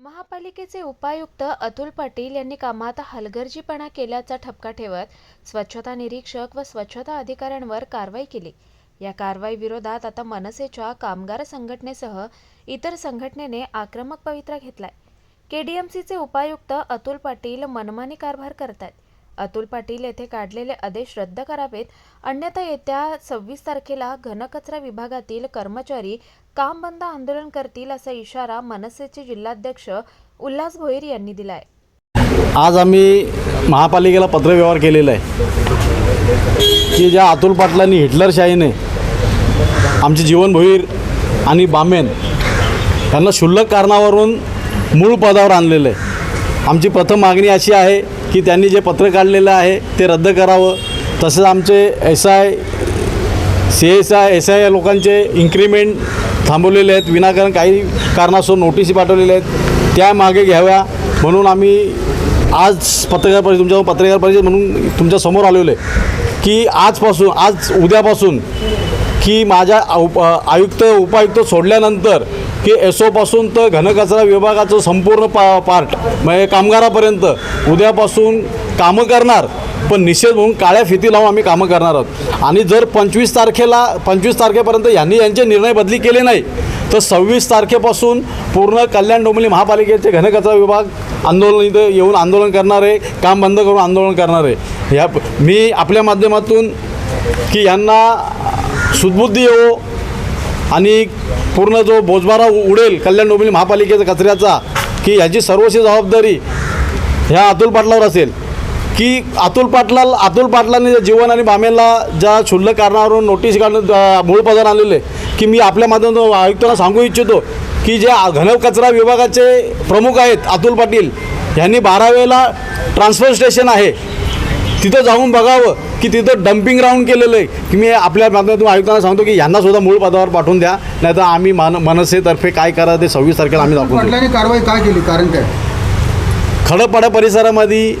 महापालिकेचे उपायुक्त अतुल पाटील यांनी कामात हलगर्जीपणा केल्याचा ठपका ठेवत स्वच्छता निरीक्षक व स्वच्छता अधिकाऱ्यांवर कारवाई केली. या कारवाई विरोधात आता मनसेच्या कामगार संघटनेसह इतर संघटनेने आक्रमक पवित्रा घेतलाय. केडीएमसीचे उपायुक्त अतुल पाटील मनमानी कारभार करतायत. अतुल पाटील येथे काढलेले आदेश रद्द करावेत. अन्यथा येत्या सव्वीस तारखेला घनकचरा विभागातील कर्मचारी काम बंद आंदोलन करतील असा इशारा मनसेचे जिल्हाध्यक्ष उल्हास भोईर यांनी दिलाय. आज आम्ही महापालिकेला पत्रव्यवहार केलेला आहे की ज्या अतुल पाटलांनी हिटलरशाहीने आमचे जीवन भोईर आणि बामेन यांना क्षुल्लक कारणावरून मूळ पदावर आणलेलं आहे. आमची प्रथम मागणी अशी आहे की त्यांनी जे पत्र काढलेलं आहे ते रद्द करावं. तसंच आमचे S I C S I S I या लोकांचे इन्क्रीमेंट थांबवलेले आहेत. विनाकारण काही कारणास्तव नोटीस पाठवलेल्या आहेत. त्या मागे घ्याव्या म्हणून आम्ही आज पत्रकार परिषद तुमच्या पत्रकार परिषद म्हणून तुमच्यासमोर आलेलो आहे की आजपासून आज उद्यापासून की माझ्या उप आयुक्त उपायुक्त सोडल्यानंतर की एस ओपासून तर घनकचरा विभागाचं संपूर्ण पा पार्ट म्हणजे कामगारापर्यंत उद्यापासून कामं करणार पण निषेध म्हणून काळ्या फिती लावून आम्ही कामं करणार आहोत. आणि जर पंचवीस तारखेला पंचवीस तारखेपर्यंत यांनी यांचे निर्णय बदली केले नाही तर सव्वीस तारखेपासून पूर्ण कल्याण डोंबिवली महापालिकेचे घनकचरा विभाग आंदोलन इथं येऊन आंदोलन करणार आहे काम बंद करून आंदोलन करणार आहे. ह्या मी आपल्या माध्यमातून की यांना सुदबुद्धी येवो आणि पूर्ण जो बोजबारा उडेल कल्याण डोंबिवली महापालिकेचा कचऱ्याचा की ह्याची सर्वस्वी जबाबदारी ह्या अतुल पाटलावर असेल की अतुल पाटला अतुल पाटलांनी जीवन आणि बामेला ज्या क्षुल्लक कारणावरून नोटीस काढून मूळ पदावर आलेले की मी आपल्या माध्यमातून आयुक्तांना सांगू इच्छितो की जे घन कचरा विभागाचे प्रमुख आहेत अतुल पाटील यांनी बारावेला ट्रान्सफर स्टेशन आहे तिथं जाऊन बघावं की तिथं डम्पिंग ग्राउंड केलेलं आहे. की मी आपल्या माध्यमातून आयुक्तांना सांगतो की यांना सुद्धा मूळ पदावर पाठवून द्या नाही तर आम्ही मान मनसेतर्फे काय करा ते सव्वीस तारखेला आम्ही दाखवून कारवाई काय केली? कारण काय? खडपाड्या परिसरामध्ये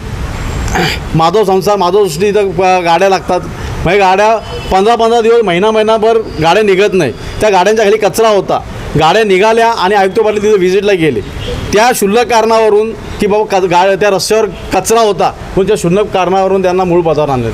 माधव संस्था माधव सृष्टी इथं गाड्या लागतात. म्हणजे गाड्या पंधरा पंधरा दिवस महिना महिनाभर गाड्या निघत नाही. त्या गाड्यांच्या खाली कचरा होता. गाड्या निघाल्या आणि आयुक्त पाटील तिथे व्हिजिटला गेले. त्या क्षुल्लक कारणावरून की बाबा का गा त्या रस्त्यावर कचरा होता. पण त्या क्षुल्लक कारणावरून त्यांना मूळ पदावर आणलं.